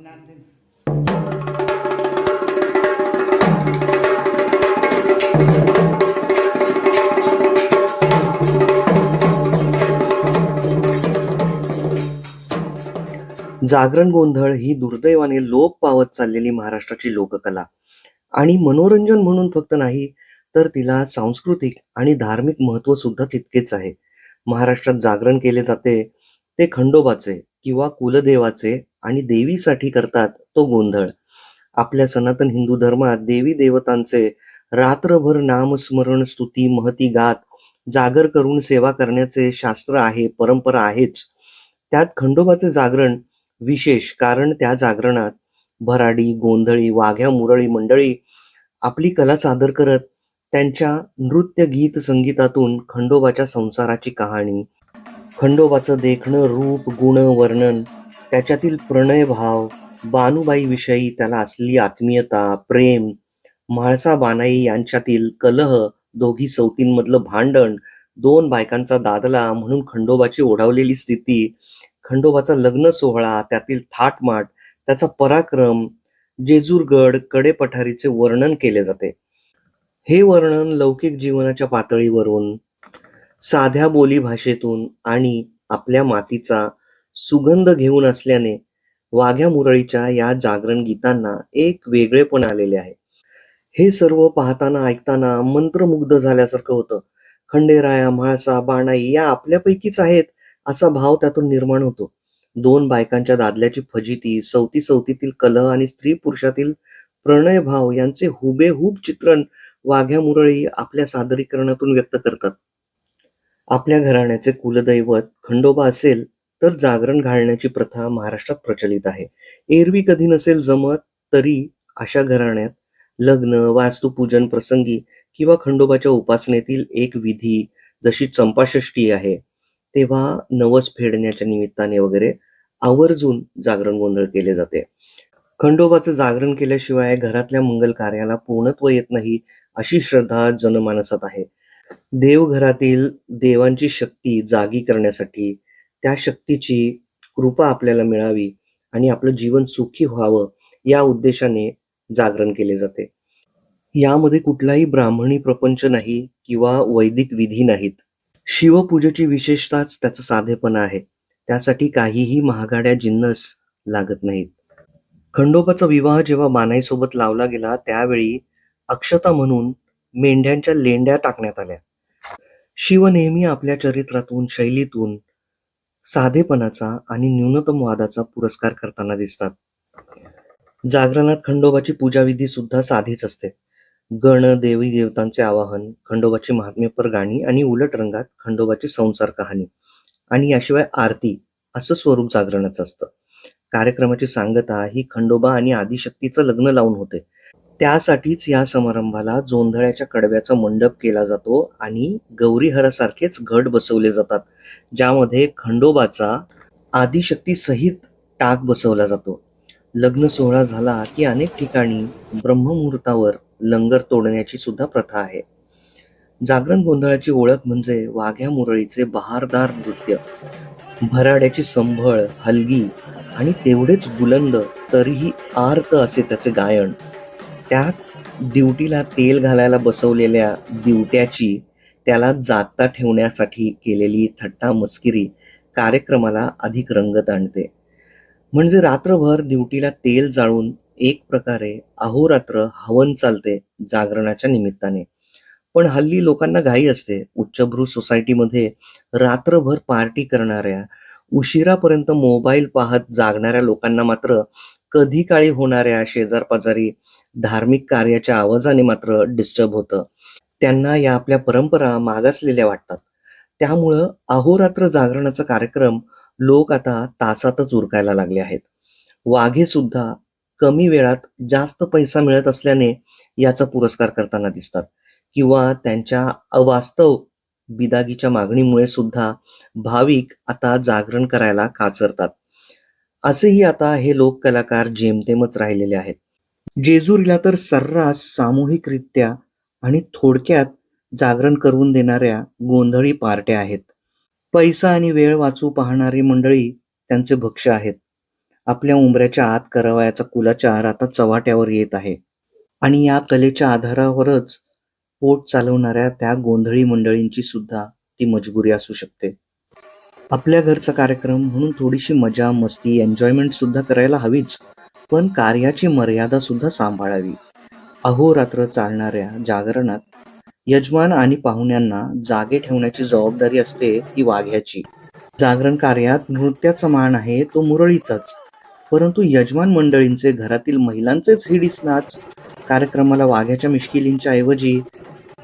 जागरण गोंधळ ही दुर्दैवाने लोप पावत चाललेली महाराष्ट्राची लोककला. आणि मनोरंजन म्हणून फक्त नाही तर तिला सांस्कृतिक आणि धार्मिक महत्त्व सुद्धा तितकेच आहे. महाराष्ट्रात जागरण केले जाते ते खंडोबाचे. किंवा कुलदेवाचे आणि देवीसाठी करतात तो गोंधळ. आपल्या सनातन हिंदू धर्मात देवी देवतांचे रात्रभर नामस्मरण स्तुती महती गात जागर करून सेवा करण्याचे शास्त्र आहे परंपरा आहेच. त्यात खंडोबाचे जागरण विशेष कारण त्या जागरणात भराडी गोंधळी वाघ्या मुरळी मंडळी आपली कला सादर करत त्यांच्या नृत्य गीत संगीतातून खंडोबाच्या संसाराची कहाणी खंडोबाचं देखणं रूप गुण वर्णन त्याच्यातील प्रणय भाव त्याला असलेली आत्मीयता प्रेम म्हाळसा बानाई यांच्यातील कलह दोघी सौतींमधलं भांडण दोन बायकांचा दादला म्हणून खंडोबाची ओढावलेली स्थिती खंडोबाचा लग्न सोहळा त्यातील थाटमाट त्याचा पराक्रम जेजूरगड कडेपठारीचे वर्णन केले जाते. हे वर्णन लौकिक जीवनाच्या पातळीवरून साध्या बोलीभाषेतून आणि आपल्या मातीचा सुगंध घेऊन असल्याने वाघ्या मुरळीच्या या जागरण गीतांना एक वेगळेपण आलेले आहे. हे सर्व पाहताना ऐकताना मंत्रमुग्ध झाल्यासारखं होतं. खंडेराया म्हाळसा बाणाई या आपल्यापैकीच आहेत असा भाव त्यातून निर्माण होतो. दोन बायकांच्या दादल्याची फजिती सवती सवतीतील कलह आणि स्त्री पुरुषातील प्रणय भाव यांचे हुबेहूब चित्रण वाघ्या मुरळी आपल्या सादरीकरणातून व्यक्त करतात. आपल्या घराण्याचे कुलदैवत खंडोबा असेल तर जागरण घालण्याची प्रथा महाराष्ट्रात प्रचलित आहे. एरवी कधी नसेल जमत तरी अशा घराण्यात लग्न वास्तुपूजन प्रसंगी किंवा खंडोबाच्या उपासनेतील एक विधी जशी चंपाषष्ठी आहे तेव्हा नवस फेडण्याच्या निमित्ताने वगैरे आवर्जून जागरण गोंधळ केले जाते. खंडोबाचं जागरण केल्याशिवाय घरातल्या मंगल कार्याला पूर्णत्व येत नाही अशी श्रद्धा जनमानसात आहे. देवघरातील देवांची शक्ती जागी करण्यासाठी त्या शक्तीची कृपा आपल्याला मिळावी आणि आपलं जीवन सुखी व्हावं या उद्देशाने जागरण केले जाते. यामध्ये कुठलाही ब्राह्मणी प्रपंच नाही किंवा वैदिक विधी नाहीत. शिवपूजेची विशेषताच त्याचं साधेपणा आहे. त्यासाठी काहीही महागाड्या जिन्नस लागत नाहीत. खंडोबाचा विवाह जेव्हा मानाईसोबत लावला गेला त्यावेळी अक्षता म्हणून मेंढ्यांच्या लेंड्या टाकण्यात आल्या. शिव नेहमी आपल्या चरित्रातून शैलीतून साधेपणाचा आणि न्यूनतम वादाचा पुरस्कार करताना दिसतात. जागरणात खंडोबाची पूजाविधी सुद्धा साधीच असते. गण देवी देवतांचे आवाहन खंडोबाची महात्म्यपर गाणी आणि उलट रंगात खंडोबाची संसार कहाणी आणि याशिवाय आरती असं स्वरूप जागरणाचं असतं. कार्यक्रमाची सांगता ही खंडोबा आणि आदिशक्तीचं लग्न लावून होते. त्यासाठीच या समारंभाला जोंधळ्याच्या कडव्याचा मंडप केला जातो आणि गौरीहरासारखेच घट बसवले जातात ज्यामध्ये खंडोबाचा आदिशक्ती सहित टाक बसवला जातो. लग्न सोहळा झाला की अनेक ठिकाणी ब्रह्ममुहूर्तावर लंगर तोडण्याची सुद्धा प्रथा आहे. जागरण गोंधळाची ओळख म्हणजे वाघ्या मुरळीचे बहारदार नृत्य. भराड्याची संभळ हलगी आणि तेवढेच बुलंद तरीही आर्त असे त्याचे गायन. त्यात ड्युटीला तेल घालायला बसवलेल्या दिवट्याची त्याला जागता ठेवण्यासाठी केलेली थट्टा मस्किरी कार्यक्रमाला अधिक रंगत आणते. म्हणजे रात्रभर ड्युटीला तेल जाळून एक प्रकारे अहोरात्र हवन चालते जागरणाच्या निमित्ताने. पण हल्ली लोकांना घाई असते. उच्चभ्रू सोसायटीमध्ये रात्रभर पार्टी करणाऱ्या उशिरापर्यंत मोबाईल पाहत जागणाऱ्या लोकांना मात्र कधी काळी होणाऱ्या शेजारपाजारी धार्मिक कार्याच्या आवाजाने मात्र डिस्टर्ब होतं. त्यांना या आपल्या परंपरा मागासलेल्या वाटतात. त्यामुळं अहोरात्र जागरणाचा कार्यक्रम लोक आता तासातच उरकायला लागले आहेत. वाघे सुद्धा कमी वेळात जास्त पैसा मिळत असल्याने याचा पुरस्कार करताना दिसतात. किंवा त्यांच्या अवास्तव बिदागीच्या मागणीमुळे सुद्धा भाविक आता जागरण करायला काचरतात. असेही आता हे लोक कलाकार जेमतेमच राहिलेले आहेत. जेजुरीला तर सर्रास सामूहिकरित्या आणि थोडक्यात जागरण करून देणाऱ्या गोंधळी पार्ट्या आहेत. पैसा आणि वेळ वाचू पाहणारी मंडळी त्यांचे भक्ष आहेत. आपल्या उंबऱ्याच्या आत करावयाचा कुलाचार आता चव्हाट्यावर येत आहे. आणि या कलेच्या आधारावरच पोट चालवणाऱ्या त्या गोंधळी मंडळींची सुद्धा ती मजबुरी असू शकते. आपल्या घरचा कार्यक्रम म्हणून थोडीशी मजा मस्ती एन्जॉयमेंट सुद्धा करायला हवीच. पण कार्याची मर्यादा सुद्धा सांभाळावी. अहोरात्र चालणाऱ्या जागरणात यजमान आणि पाहुण्यांना जागे ठेवण्याची जबाबदारी असते ती वाघ्याची. जागरण कार्यात नृत्याचा मान आहे तो मुरळीचाच. परंतु यजमान मंडळींचे घरातील महिलांचेच हिडीस नाच कार्यक्रमाला वाघ्याच्या मिश्किलींच्या ऐवजी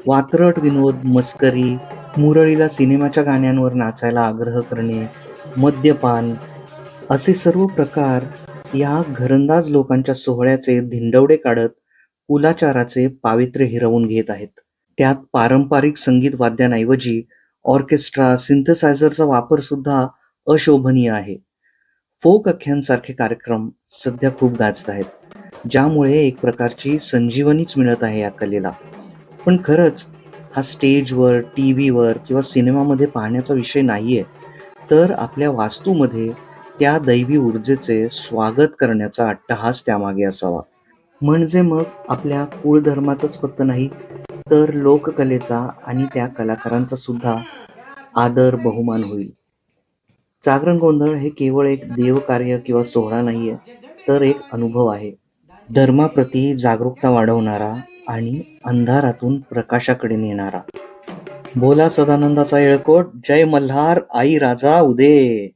वात्रट विनोद मस्करी मुरळीला सिनेमाच्या गाण्यांवर नाचायला आग्रह करणे मद्यपान असे सर्व प्रकार या घरंदाज लोकांच्या सोहळ्याचे धिंडवडे काढत कुलाचाराचे पावित्र्य हिरवून घेत आहेत. त्यात पारंपरिक संगीत वाद्यांऐवजी ऑर्केस्ट्रा सिंथसायझरचा वापर सुद्धा अशोभनीय आहे. फोक अख्यांसारखे कार्यक्रम सध्या खूप गाजत आहेत ज्यामुळे एक प्रकारची संजीवनीच मिळत आहे या कलेला. पण खरंच हा स्टेजवर टी व्हीवर किंवा सिनेमामध्ये पाहण्याचा विषय नाहीये तर आपल्या वास्तूमध्ये त्या दैवी ऊर्जेचे स्वागत करण्याचा अट्टहास त्यामागे असावा. म्हणजे मग आपल्या कुळधर्माचाच फक्त नाही तर लोककलेचा आणि त्या कलाकारांचा सुद्धा आदर बहुमान होईल. जागरण गोंधळ हे केवळ एक देवकार्य किंवा सोहळा नाहीये तर एक अनुभव आहे. धर्माप्रती जागरूकता वाढवणारा आणि अंधारातून प्रकाशाकडे नेणारा. बोला सदानंदाचा येळकोट जय मल्हार आई राजा उदे!